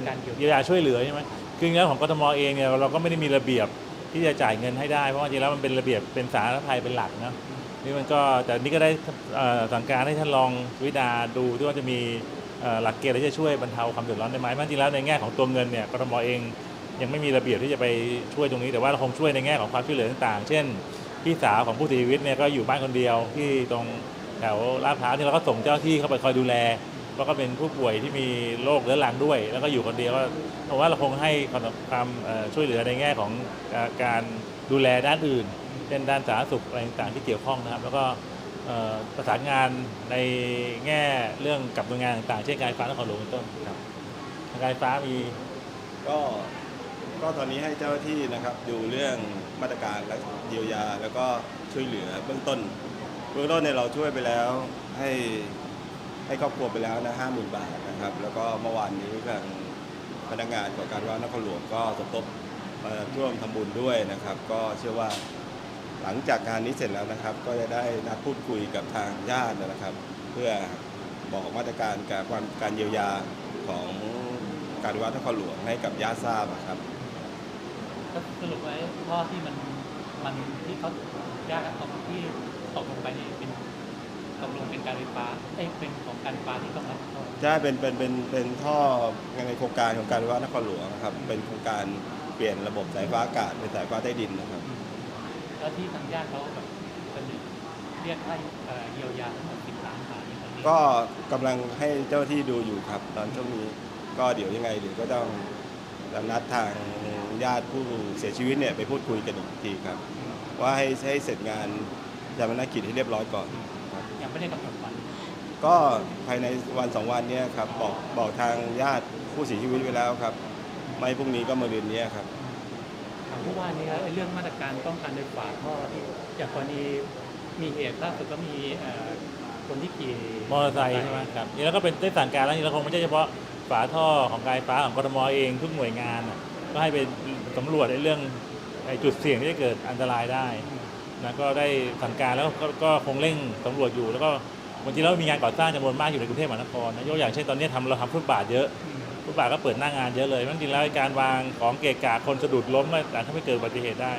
ในการเยียวยาเยียวยาช่วยเหลือใช่ไหมคือจริงๆแล้วของกทมเองเนี่ยเราก็ไม่ได้มีระเบียบที่จะจ่ายเงินให้ได้ เพราะว่าจริงๆแล้วมันเป็นระเบียบเป็นสาธารณภัยเป็นหลักนะนี่มันก็แต่นี่ก็ได้เอ่อสั่งการให้ท่านรองวิดาดูที่ว่าจะมีเอ่อหลักเกณฑ์ที่จะช่วยบรรเทาความเดือดร้อนได้ไหมเพราะจริงๆแล้วในแง่ของตัวเงินเนี่ยกทมเองยังไม่มีระเบียบที่จะไปช่วยตรงนี้ แต่ว่าเราคงช่วยในแง่ของความช่วยเหลือต่างๆ เช่น พี่สาวของผู้เสียชีวิตเนี่ยก็อยู่บ้านคนเดียวที่ตรงแถวลาดพร้าวที่เราก็ส่งเจ้าหน้าที่เข้าไปคอยดูแล เพราก็เป็นผู้ป่วยที่มีโรคเรื้อรังด้วย แล้วก็อยู่คนเดียวก็ผมว่าเราคงให้ความช่วยเหลือในแง่ของการดูแลด้านอื่นเช่นด้านสาธารณสุขอะไรต่างๆที่เกี่ยวข้องนะครับ แล้วก็ประสานงานในแง่เรื่องกับหน่วยงานต่างๆเช่นการไฟฟ้านครหลวงเป็นต้นครับการไฟฟ้ามีก็ก็ตอนนี้ให้เจ้าหน้าที่นะครับดูเรื่องมาตรการและเยียวยา แล้วก็ช่วยเหลือเบื้องต้นเบื้องต้นเนี่ยเราช่วยไปแล้วให้ ให้ครอบครัวไปแล้วนะห้าหมื่นบาทนะครับ แล้วก็เมื่อวานนี้ทางพนักงานของการว่านครหลวงก็สมทบมาร่วมทำบุญด้วยนะครับ ก็เชื่อว่าหลังจากงานนี้เสร็จแล้วนะครับ ก็จะได้นัดพูดคุยกับทางญาตินะครับ เพื่อบอกมาตรการการความการเยียวยาของการว่านครหลวงให้กับญาติทราบครับก็สรุปไว้ข้อที่มันมันที่เขายากตกที่ตกลงไปนี่เป็น ตกลงเป็นการไฟฟ้าเอ้ยเป็นของการไฟฟ้าที่ต้องรับผิดชอบใช่เป็นเป็นเป็นเป็นท่อในโครงการของการว่านครหลวงครับเป็นโครงการเปลี่ยนระบบสายฟ้าอากาศเป็นสายฟ้าใต้ดินนะครับ แล้วที่ทางญาติเขาแบบเสนอเรียกให้เอ่อเยียวยาทั้งหมดสิบล้านบาทในตอนนี้ก็กำลังให้เจ้าหน้าที่ดูอยู่ครับ ตอนช่วงนี้ก็เดี๋ยวยังไงเดี๋ยวก็ต้องนัดทางญาติผู้เสียชีวิตเนี่ยไปพูดคุยกันอีกทีครับ ว่าให้ให้เสร็จงานจำนกิจให้เรียบร้อยก่อนครับยัง ไม่ได้กำหนดวันก็ภายในวันสองวันเนี้ครับบอกบอกทางญาติผู้เสียชีวิตไว้แล้วครับ ไม่พรุ่งนี้ก็มาเรือนนี้ครับ ถามผู้ว่านี่ครับไอ้เรื่องมาตรการป้องกันโดยฝาท่อที่อย่างกรณีมีเหตุล่าสุดก็มีเอ่อคนที่ขี่มอเตอร์ไซค์ใช่ไหมครับนี่แล้วก็เป็นได้สั่งการแล้วนี่เราคงไม่ใช่เฉพาะฝาท่อของการไฟฟ้าของกทมเองทุกหน่วยงานน่ะก็ให้ไปสำรวจในเรื่องไอ้จุดเสี่ยงที่จะเกิดอันตรายได้ นะก็ได้สั่งการแล้วก็ก็คงเร่งสำรวจอยู่ แล้วก็บางทีแล้วมีงานก่อสร้างจำนวนมากอยู่ในกรุงเทพมหานครนะยกอย่างเช่นตอนนี้ทำเราทำฟุตบาทเยอะฟุตบาทก็เปิดหน้างานเยอะเลยบางทีแล้วการวางของเกะกะคนสะดุดล้มก็อาจทำให้เกิดอุบัติเหตุได้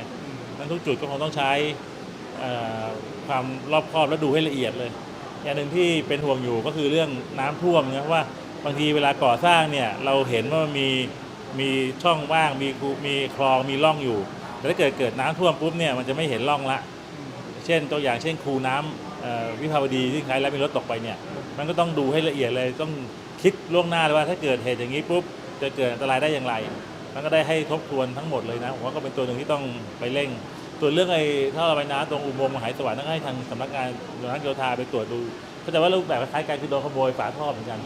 นั้นทุกจุดก็คงต้องใช้ความรอบคอบและดูให้ละเอียดเลย อย่างหนึ่งที่เป็นห่วงอยู่ก็คือเรื่องน้ำท่วมนะว่าบางทีเวลาก่อสร้างเนี่ยเราเห็นว่ามีมีช่องว่างมีมีคลองมีร่องอยู่แต่ถ้าเกิดเกิดน้ำท่วมปุ๊บเนี่ยมันจะไม่เห็นร่องละ เช่นตัวอย่างเช่นคูน้ำเอ่อวิภาวดีที่ใช้แล้วมีรถตกไปเนี่ยมันก็ต้องดูให้ละเอียดเลยต้องคิดล่วงหน้าเลยว่าถ้าเกิดเหตุอย่างนี้ปุ๊บจะเกิดอันตรายได้อย่างไร มันก็ได้ให้ทบทวนทั้งหมดเลยนะผมว่าก็เป็นตัวหนึ่งที่ต้องไปเร่งส่วนเรื่องไอ้ท่อระบายน้ำตรงอุโมงค์มหาสวรรค์ต้องให้ทางสำนักงานสำนักโยธาไปตรวจดูเข้าใจว่ารูปแบบคล้ายกันคือโดนขโมยฝาท่อเหมือนกัน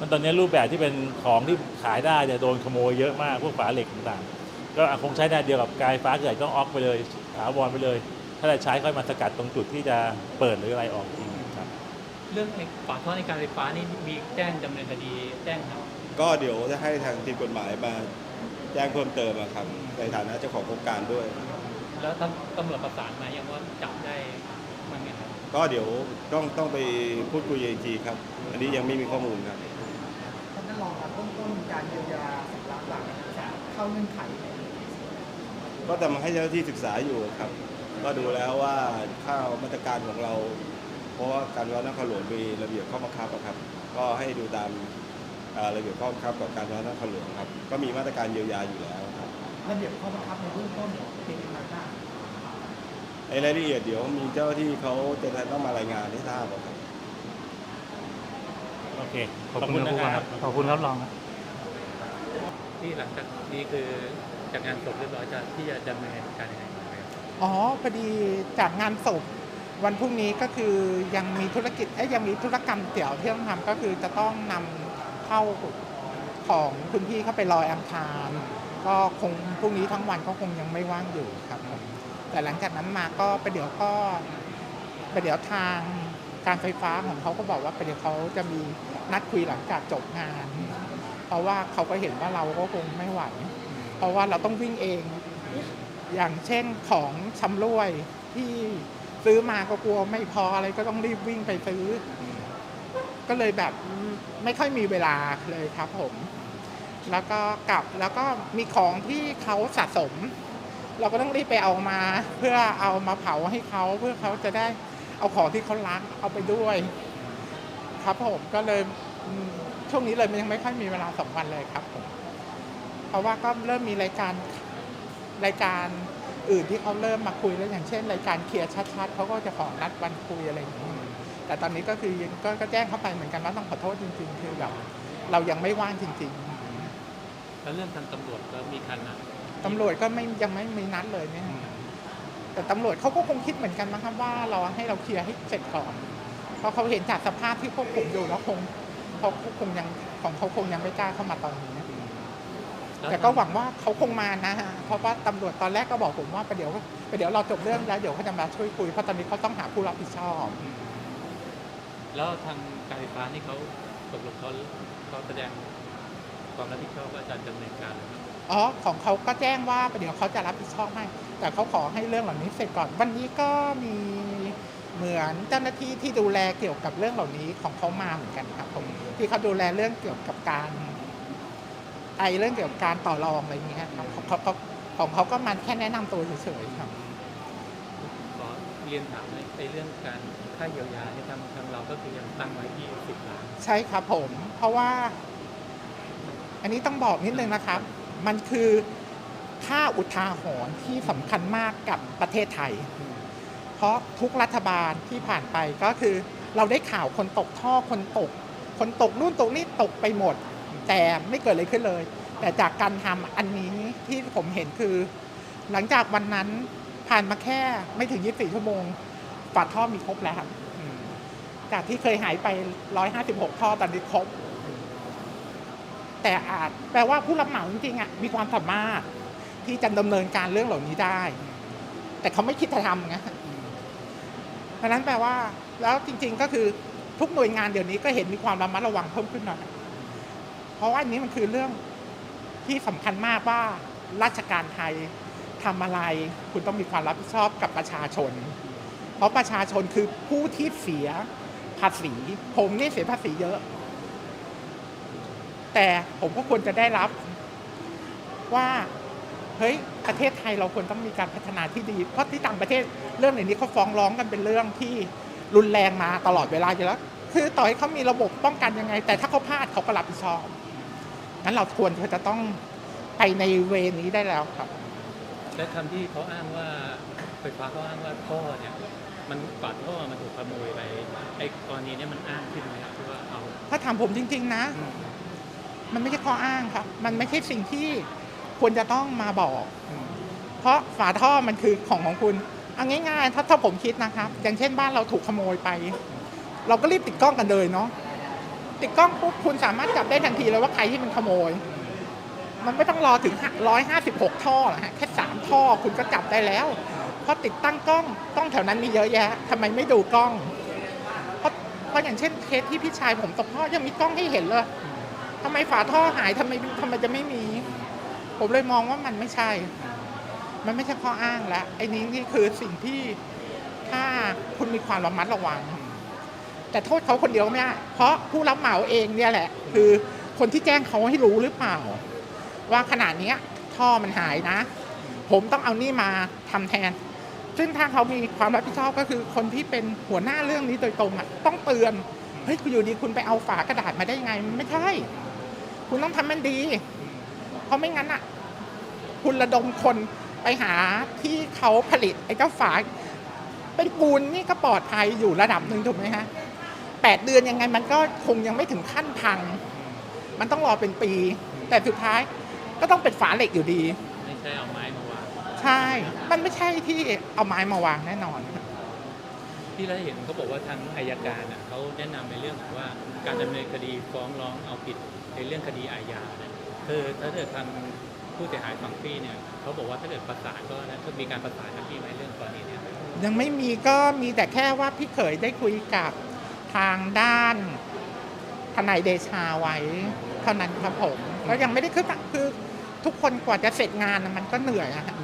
มันตอนนี้รูปแบบที่เป็นของที่ขายได้เนี่ยโดนขโมยเยอะมากพวกฝาเหล็กต่างๆ ก็คงใช้ได้เดียวกับกายฟ้าเกิดต้องออกไปเลยถาวรไปเลย ถ้าจะใช้ค่อยมาสกัดตรงจุดที่จะเปิดหรืออะไรออกอีกครับ เรื่องไอ้ฝาท่อในการไฟฟ้านี่มีแจ้งดำเนินคดีแจ้งครับ ก็เดี๋ยวจะให้ทางทีมกฎหมายมาแจ้งเพิ่มเติมอะครับในฐานะเจ้าของโครงการด้วย แล้วตำตำรวจประสานมายังว่าจับได้มั้งไงครับ ก็เดี๋ยวต้องต้องไปพูดคุยอีกทีครับ อันนี้ยังไม่มีข้อมูลครับ ท่านรองครับเบื้องต้นการเยียวยาสิบล้านบาทจะเข้าเงื่อนไขไหมก็แต่มาให้เจ้าหน้าที่ศึกษาอยู่ครับ ก็ดูแล้วว่าข้าวมาตรการของเรา เพราะว่าการวัดนครหลวงมีระเบียบข้อบังคับอะครับ ก็ให้ดูตามเอ่อระเบียบข้อบังคับกับการวัดนครหลวงครับ ก็มีมาตรการเยียวยาอยู่แล้วครับระเบียบข้อบังคับในเบื้องต้นเนี่ยเป็นยังไงบ้างในรายละเอียดเดี๋ยวมีเจ้าหน้าที่เขาจะต้องมารายงานให้ทราบอะครับโอเคขอบคุณครับผู้ว่าครับขอบคุณครับรองครับที่หลังจากนี้คือจากงานศพเรียบร้อยจะที่จะดำเนินการยังไงต่ อ๋อพอดีจากงานศพวันพรุ่งนี้ก็คือยังมีธุรกิจเอ้ยยังมีธุรกรรมเดี่ยวที่ต้องทำก็คือจะต้องนำเข้าของคุณพี่เข้าไปลอยอังคาร ก็คงพรุ่งนี้ทั้งวันก็คงยังไม่ว่างอยู่ครับผมแต่หลังจากนั้นมาก็ไปเดี๋ยวก็ไปเดี๋ยวทางการไฟฟ้าของเขาก็บอกว่าไปเดี๋ยวเขาจะมีนัดคุยหลังจากจบงาน เพราะว่าเขาก็เห็นว่าเราก็คงไม่ไหว เพราะว่าเราต้องวิ่งเอง อย่างเช่นของชำร่วยที่ซื้อมาก็กลัวไม่พออะไรก็ต้องรีบวิ่งไปซื้อ ก็เลยแบบไม่ค่อยมีเวลาเลยครับผม แล้วก็กลับแล้วก็มีของที่เขาสะสม เราก็ต้องรีบไปเอามา เพื่อเอามาเผาให้เขาเพื่อเขาจะได้เอาของที่เขารักเอาไปด้วย ครับผมก็เลยช่วงนี้เลยยังไม่ค่อยมีเวลาสองวันเลยครับผมเพราะว่าก็เริ่มมีรายการ รายการอื่นที่เขาเริ่มมาคุยแล้วอย่างเช่น รายการเคลียร์ชัดๆเขาก็จะขอนัดวันคุยอะไรอย่างนี้แต่ตอนนี้ก็คือก็ก็แจ้งเข้าไปเหมือนกันว่าต้องขอโทษจริง ๆ คือแบบเรายังไม่ว่างจริง แล้วเรื่องทางตำรวจก็มีคันอะๆตำรวจก็ไม่ยังไม่มีนัดเลยเนี่ย แต่ตำรวจเขาก็คงคิดเหมือนกันมั้งครับว่าเราให้เราเคลียร์ให้เสร็จก่อน เพราะเขาเห็นจากสภาพที่ควบคุมอยู่แล้วคงเขาคงยังของเขาคงยังไม่กล้าเข้ามาตอนนี้ล้ว แต่ก็หวังว่าเขาคงมานะฮะเพราะว่าตำรวจตอนแรกก็บอกผมว่าประเดี๋ยวประเดี๋ยวเราจบเรื่องแล้วเดี๋ยวเขาจะมาช่วยคุยเพราะตอนนี้เขาต้องหาผู้รับผิดชอบแล้วทางการไฟฟ้านี่เขาตกลงเขาเขาแสดงความรับผิดชอบว่าจะดำเนินการนะครับอ๋อของเขาก็แจ้งว่าประเดี๋ยวเขาจะรับผิดชอบให้แต่เขาขอให้เรื่องเหล่านี้เสร็จก่อนวันนี้ก็มีเหมือนเจ้าหน้าที่ที่ดูแลเกี่ยวกับเรื่องเหล่านี้ของเขามาเหมือนกันครับผมที่เขาดูแลเรื่องเกี่ยวกับการ ไอเรื่องเกี่ยวกับการต่อรองอะไรอย่างเงี้ยครับของเขาเขาของเขาก็มันแค่แนะนำตัวเฉยๆครับ ขอเรียนถามในในเรื่องการค่าเยียวยาที่ยทางทางเราก็คือยังตั้งไว้ที่สิบล้านใช่ครับผม เพราะว่า อันนี้ต้องบอกนิดนึงนะครับ มันคือค่าอุทาหรณ์ที่สำคัญมากกับประเทศไทย เพราะทุกรัฐบาลที่ผ่านไปก็คือ เราได้ข่าวคนตกท่อคนตก คนตกนู่นตกนี่ตกไปหมด แต่ไม่เกิดอะไรขึ้นเลย แต่จากการทำอันนี้ที่ผมเห็นคือ หลังจากวันนั้นผ่านมาแค่ไม่ถึง 24 ชั่วโมงฝาท่อมีครบแล้วครับจากที่เคยหายไป 156 ท่อตอนนี้ครบ แต่อาจแปลว่าผู้รับเหมาจริงๆอะมีความสามารถที่จะดำเนินการเรื่องเหล่านี้ได้ แต่เขาไม่คิดจะทำไงเพราะนั้นแปลว่า แล้วจริง ๆ ก็คือทุกหน่วยงานเดี๋ยวนี้ก็เห็นมีความระมัดระวังเพิ่มขึ้นหน่อย ราะว่าอันนี้มันคือเรื่องที่สำคัญมากว่าราชการไทยทำอะไร คุณต้องมีความรับผิดชอบกับประชาชน เพราะประชาชนคือผู้ที่เสียภาษี ผมนี่เสียภาษีเยอะ แต่ผมก็ควรจะได้รับว่าเฮ้ยประเทศไทยเราควรต้องมีการพัฒนาที่ดี เพราะที่ต่างประเทศเรื่องอย่างนี้เขาฟ้องร้องกันเป็นเรื่องที่รุนแรงมาตลอดเวลาอยู่แล้ว คือต่อให้เขามีระบบป้องกันยังไง แต่ถ้าเขาพลาดเขาก็รับผิดชอบ งั้นเราควรจะต้องไปในเวนี้ได้แล้วครับ และคำที่เขาอ้างว่าไฟฟ้าเขาอ้างว่าท่อเนี่ยมันฝาท่อมันถูกขโมยไปไอ้กรณีเนี้มันอ้างขึ้นไหมครับที่ว่าเอาถ้าถามผมจริง ๆ นะ มันไม่ใช่ข้ออ้างครับ มันไม่ใช่สิ่งที่ควรจะต้องมาบอก เพราะฝาท่อมันคือของของคุณเอาง่ายๆถ้าถ้าผมคิดนะครับ อย่างเช่นบ้านเราถูกขโมยไป เราก็รีบติดกล้องกันเลยเนาะ ติดกล้องปุ๊บคุณสามารถจับได้ทันทีเลยว่าใครที่มันขโมย มันไม่ต้องรอถึงร้อยห้าสิบหกท่อหรอกฮะแค่สามท่อคุณก็จับได้แล้วเพราะติดตั้งกล้องกล้องแถวนั้นมีเยอะแยะทำไมไม่ดูกล้อง เพราะเพราะอย่างเช่นเคสที่พี่ชายผมตกท่อยังมีกล้องให้เห็นเลยทำไมฝาท่อหายทำไมทำไมจะไม่มี ผมเลยมองว่ามันไม่ใช่ มันไม่ใช่ข้ออ้างแล้วไอ้นี้นี่คือสิ่งที่ถ้าคุณมีความระมัดระวัง แต่โทษเขาคนเดียวไม่ได้ เพราะผู้รับเหมาเองเนี่ยแหละ คือคนที่แจ้งเขาให้รู้หรือเปล่า ว่าขนาดนี้ท่อมันหายนะ ผมต้องเอานี่มาทำแทน ซึ่งถ้าเขามีความรับผิดชอบก็คือคนที่เป็นหัวหน้าเรื่องนี้โดยตรงอะต้องเตือนเฮ้ยคุณอยู่ดีคุณไปเอาฝากระดาษมาได้ยังไงไม่ใช่คุณต้องทำมันดี เพราะไม่งั้นอะ คุณระดมคนไปหาที่เขาผลิตไอ้เจ้าฝาเป็นปูนนี่ก็ปลอดภัยอยู่ระดับหนึ่งถูกไหมฮะ แปดเดือนยังไงมันก็คงยังไม่ถึงขั้นพัง มันต้องรอเป็นปี แต่สุดท้ายก็ต้องเป็นฝาเหล็กอยู่ดี ไม่ใช่เอาไม้มาวางใช่ มันไม่ใช่ที่เอาไม้มาวางแน่นอน ที่เราเห็นเขาบอกว่าทางอายการอะเขาแนะนำในเรื่องของว่าการดำเนินคดีฟ้องร้องเอาผิดในเรื่องคดีอาญาเนี่ยคือถ้าเกิดทางผู้เสียหายฝั่งพี่เนี่ยเขาบอกว่าถ้าเกิดประสานก็นะก็มีการประสานกับพี่ไหมเรื่องกรณีเนี้ยยังไม่มีก็มีแต่แค่ว่าพี่เขยได้คุยกับ ทางด้านทนายเดชาไว้ เท่านั้นครับผมแล้วยังไม่ได้ขึ้นคือทุกคนกว่าจะเสร็จงานน่ะมันก็เหนื่อยอะฮะ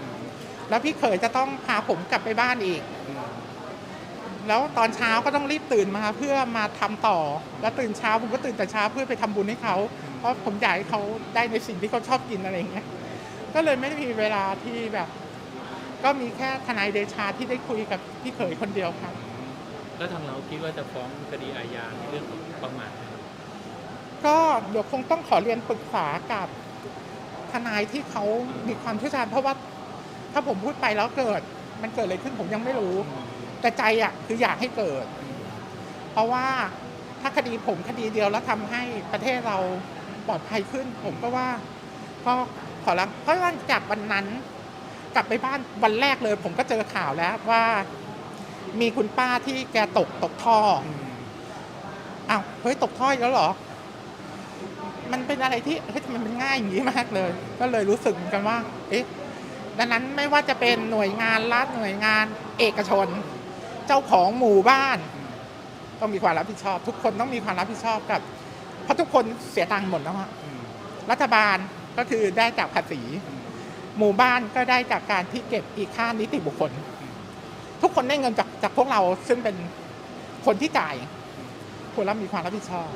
แล้วพี่เขยจะต้องพาผมกลับไปบ้านอีก แล้วตอนเช้าก็ต้องรีบตื่นมาเพื่อมาทำต่อ แล้วตื่นเช้าผมก็ตื่นแต่เช้าเพื่อไปทำบุญให้เขา เพราะผมอยากให้เขาได้ในสิ่งที่เขาชอบกินอะไรอย่างเงี้ย ก็เลยไม่ได้มีเวลาที่แบบ ก็มีแค่ทนายเดชาที่ได้คุยกับพี่เขยคนเดียวครับ แล้วทางเราคิดว่าจะฟ้องคดีอาญาในเรื่องของประมาทไหมก็เดี๋ยวคงต้องขอเรียนปรึกษากับทนายที่เขามีความเชี่ยวชาญเพราะว่าถ้าผมพูดไปแล้วเกิด มันเกิดอะไรขึ้นผมยังไม่รู้ แต่ใจอะคืออยากให้เกิด เพราะว่าถ้าคดีผมคดีเดียวแล้วทำให้ประเทศเราปลอดภัยขึ้น ผมก็ว่าก็ขอรับเพราะว่าจากวันนั้น กลับไปบ้านวันแรกเลย ผมก็เจอข่าวแล้วว่า มีคุณป้าที่แกตกตกท่ออ้าวเฮ้ยตกท่ออีกแล้วเหรอ มันเป็นอะไรที่เฮ้ยทำไมมันง่ายอย่างนี้มากเลย ก็เลยรู้สึกเหมือนกันว่า เอ๊ะดังนั้นไม่ว่าจะเป็นหน่วยงานรัฐหน่วยงานเอกชน เจ้าของหมู่บ้าน ต้องมีความรับผิดชอบ ทุกคนต้องมีความรับผิดชอบกับ เพราะทุกคนเสียตังค์หมดแล้วอะรัฐบาลก็คือได้จากภาษี หมู่บ้านก็ได้จากการที่เก็บอีกค่านิติบุคคล ทุกคนได้เงินจากจากพวกเราซึ่งเป็นคนที่จ่ายควรรับมีความรับผิดชอบ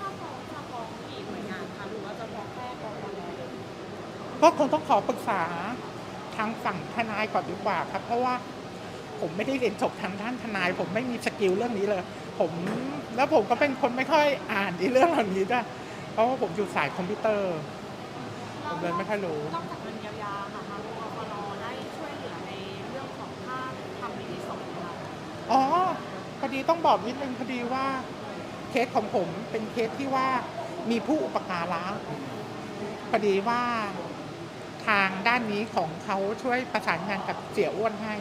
ถ้าฟ้องจะฟ้องกี่หน่วยงานคะหรือว่าจะฟ้องแค่กองทัพก็คงต้องขอปรึกษาทางฝั่งทนายก่อนดีกว่าครับ เพราะว่าผมไม่ได้เรียนจบทางด้านทนาย ผมไม่มีสกิลเรื่องนี้เลย ผมแล้วผมก็เป็นคนไม่ค่อยอ่านในเรื่องเหล่านี้ด้วยเพราะว่าผมอยู่สายคอมพิวเตอร์ ผมเลยไม่ค่อยรู้ นอกจากเงินเยียวยาค่ะทางกฟนได้ช่วยเหลือในเรื่องของค่าทำพิธีศพไหมคะ อ๋อพอ ดีต้องบอกนิดนึงพอดีว่าเคสของผมเป็นเคสที่ว่ามีผู้อุปการะพอดีว่าทางด้านนี้ของเขาช่วยประสานงานกับเสี่ยอ้วนให้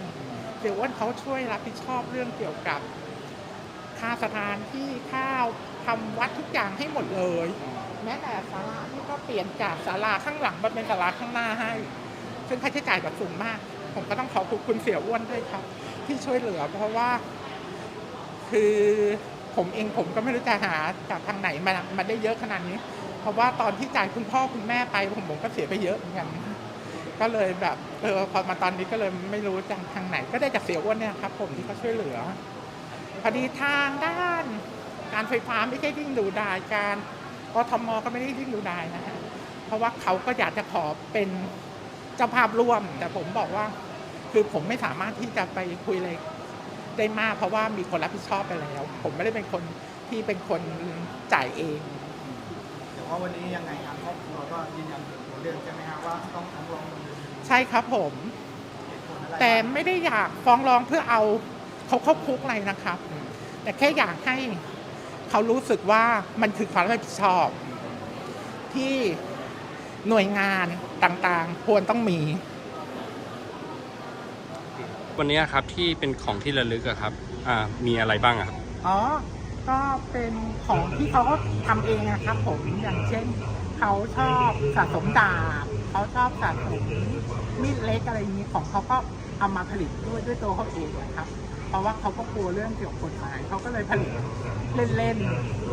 เสี่ยอ้วนเขาช่วยรับผิดชอบเรื่องเกี่ยวกับค่าสถานที่ข้าวทำวัดทุกอย่างให้หมดเลย แม้แต่ศาลาที่ก็เปลี่ยนจากศาลาข้างหลังมาเป็นศาลาข้างหน้าให้ ซึ่งค่าใช้จ่ายแบบสูงมาก ผมก็ต้องขอขอบคุณเสี่ยอ้วนด้วยครับ ที่ช่วยเหลือ เพราะว่า คือผมเองผมก็ไม่รู้จะหาจากทางไหนมามาได้เยอะขนาดนี้ เพราะว่าตอนที่จ่ายคุณพ่อคุณแม่ไปผมผมก็เสียไปเยอะเหมือนกันก็เลยแบบเออพอมาตอนนี้ก็เลยไม่รู้จะทางไหน ก็ได้จากเสียอ้วนเนี่ยครับ ผมที่เขาช่วยเหลือพอดีทางด้าน การไฟฟ้าไม่ใช่ยิ่งดูดายการกทมก็ไม่ได้ยิ่งดูดายนะฮะเพราะว่าเขาก็อยากจะขอเป็นเจ้าภาพร่วม แต่ผมบอกว่า คือผมไม่สามารถที่จะไปคุยอะไร ได้มาก เพราะว่ามีคนรับผิดชอบไปแล้ว ผมไม่ได้เป็นคนที่เป็นคนจ่ายเองแต่ว่าวันนี้ยังไงทางครอบครัวก็ยืนยันหัวเรื่องใช่ไหมครับว่าต้องฟ้องร้องดำเนินคดีใช่ครับผมเหตุผลอะไรแต่ไม่ได้อยากฟ้องร้องเพื่อเอาเขาเข้าคุกอะไรนะครับ แต่แค่อยากให้เขารู้สึกว่ามันคือความรับผิดชอบที่หน่วยงานต่างๆ ควรต้องมี วันนี้ครับที่เป็นของที่ระลึกอะครับอ่ามีอะไรบ้างอะครับ อ๋อ ก็เป็นของที่เขาทำเองนะครับผมอย่างเช่น เขาชอบสะสมดาบเขาชอบสะสมมีดเล็กอะไรอย่างนี้ของเขาก็เอามาผลิตด้วยด้วยตัวเขาเองนะครับ เพราะว่าเขาก็กลัวเรื่องเกี่ยวกับกฎหมายเขาก็เลยผลิตเล่น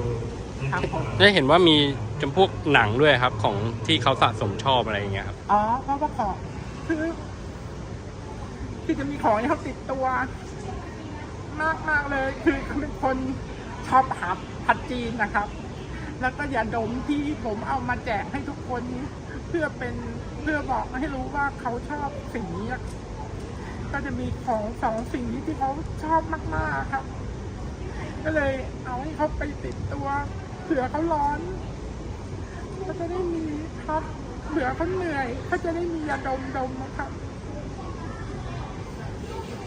ๆครับผมได้เห็นว่ามีจำพวกหนังด้วยครับ ของที่เขาสะสมชอบอะไรอย่างเงี้ยครับ อ๋อเพราะว่าของคือ คือจะมีของที่เขาติดตัว มากมากเลย คือเขาเป็นคนชอบหาผัดจีนนะครับ แล้วก็ยาดมที่ผมเอามาแจกให้ทุกคนเพื่อเป็นเพื่อบอกให้รู้ว่าเขาชอบสิ่งนี้ก็จะมีของสองสิ่งนี้ที่เขาชอบมากๆครับ ก็เลยเอาให้เขาไปติดตัวเผื่อเขาร้อนก็จะได้มีพักเผื่อเขาเหนื่อยเขาจะได้มียาดมดมนะครับ